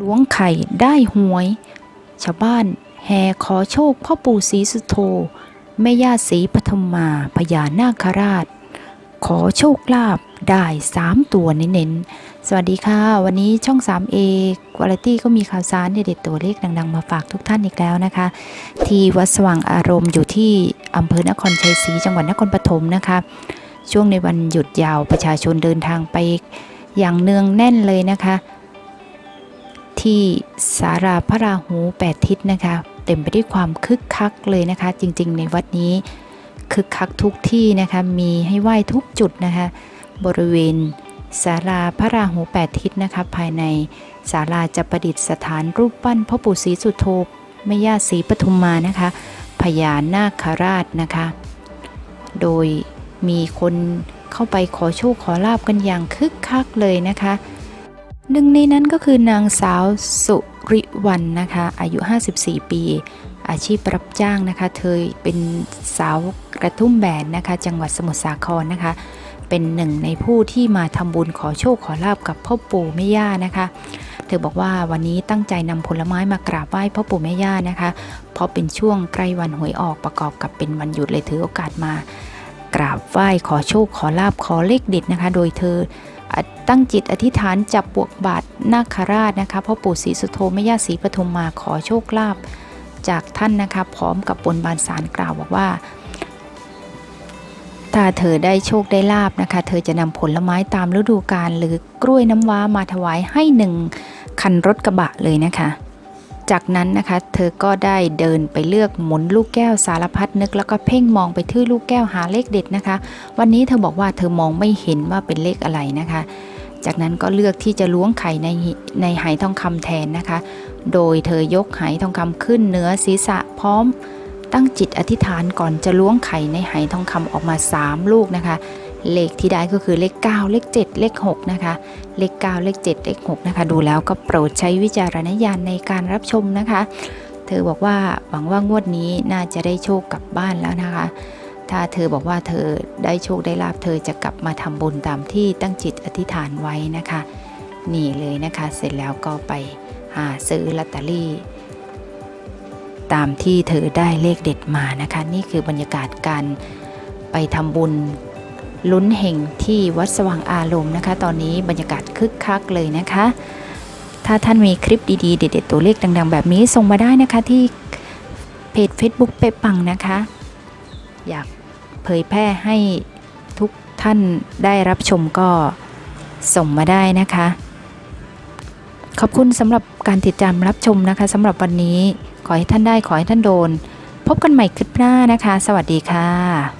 ล้วงไข่ได้หวย ชาวบ้านแห่ขอโชคพ่อปู่ศรีสุโธแม่ย่าศรีปทุมมาพญานาคราช ขอโชคลาภได้สามตัวเน้นๆ สวัสดีค่ะ วันนี้ช่อง 3A คุณภาพก็มีข่าวสารเด็ดๆตัวเลขดัง ๆ มาฝากทุกท่านอีกแล้วนะคะ ที่วัดสว่างอารมณ์อยู่ที่อำเภอนครชัยศรีจังหวัดนครปฐมนะคะ ช่วงในวันหยุดยาวประชาชนเดินทางไปอย่างเนืองแน่นเลยนะคะ ที่สาราพระราหูแปดทิศนะคะ เต็มไปด้วยความคึกคักเลยนะคะ จริงๆ ในวัดนี้คึกคักทุกที่นะคะมีให้ไหว้ทุกจุดนะคะ บริเวณศาลาพระราหูแปดทิศนะคะ ภายในศาลาจะประดิษฐานรูปปั้นพ่อปู่ศรีสุโธแม่ย่าศรีปทุมมานะคะพญานาคราชนะคะ โดยมีคนเข้าไปขอโชคขอลาบกันอย่างคึกคักเลยนะคะ หนึ่งในนั้นก็คือนางสาวสุริวันนะคะ อายุ 54 ปี อาชีพรับจ้างนะคะ เธอเป็นสาวกระทุ่มแบนนะคะ จังหวัดสมุทรสาครนะคะ เป็นหนึ่งในผู้ที่มาทำบุญขอโชคขอลาบกับพ่อปู่แม่ย่านะคะ เธอบอกว่าวันนี้ตั้งใจนำผลไม้มากราบไหว้พ่อปู่แม่ย่านะคะ เพราะเป็นช่วงใกล้วันหวยออกประกอบกับเป็นวันหยุดเลยถือโอกาสมากราบไหว้ขอโชคขอลาบขอเลขเด็ดนะคะ โดยเธอ ตั้งจิตอธิษฐานจับบวกบาทนาคราชนะคะพ่อปู่ศรีสุโธแม่ย่าศรีปทุมมาขอโชคลาภจากท่านนะคะพร้อมกับบนบานสารกล่าวบอกว่า ถ้าเธอได้โชคได้ลาบนะคะ เธอจะนำผลไม้ตามฤดูกาลหรือกล้วยน้ำว้ามาถวายให้หนึ่งคันรถกระบะเลยนะคะ จากนั้นนะคะ เธอก็ได้เดินไปเลือกหมุนลูกแก้วสารพัดนึกแล้วก็เพ่งมองไปที่ลูกแก้วหาเลขเด็ดนะคะ วันนี้เธอบอกว่าเธอมองไม่เห็นว่าเป็นเลขอะไรนะคะ จากนั้นก็เลือกที่จะล้วงไข่ในในไหทองคำแทนนะคะ โดยเธอยกไหทองคำขึ้นเหนือศีรษะพร้อม ตั้งจิตอธิษฐานก่อนจะล้วงไข่ในไหทองคำออกมา 3 ลูกนะคะ เลขที่ได้ก็คือเลข 9 เลข 7 เลข 6 นะคะ เลข 9 เลข 7 เลข 6 นะคะ ดูแล้วก็โปรดใช้วิจารณญาณในการรับชมนะคะ เธอบอกว่าหวังว่างวดนี้น่าจะได้โชคกลับบ้านแล้วนะคะ ถ้าเธอบอกว่าเธอได้โชคได้ลาบเธอจะกลับมาทำบุญตามที่ตั้งจิตอธิษฐานไว้นะคะ นี่เลยนะคะเสร็จแล้วก็ไปหาซื้อลอตเตอรี่ ตามที่เธอได้เลขเด็ดมานะคะ นี่คือบรรยากาศการไปทำบุญลุ้นเห่งที่วัดสว่างอารมณ์นะคะ ตอนนี้บรรยากาศคึกคักเลยนะคะ ถ้าท่านมีคลิปดีๆ เด็ดๆ ตัวเลขดังๆ แบบนี้ส่งมาได้นะคะที่เพจ Facebook เป๊ปังนะคะ อยาก เผยแพร่ให้ทุกท่านได้รับชมก็ส่งมาได้นะคะ ขอบคุณสำหรับการติดตามรับชมนะคะสำหรับวันนี้ขอให้ท่านได้ขอให้ท่านโดน พบกันใหม่คลิปหน้านะคะ สวัสดีค่ะ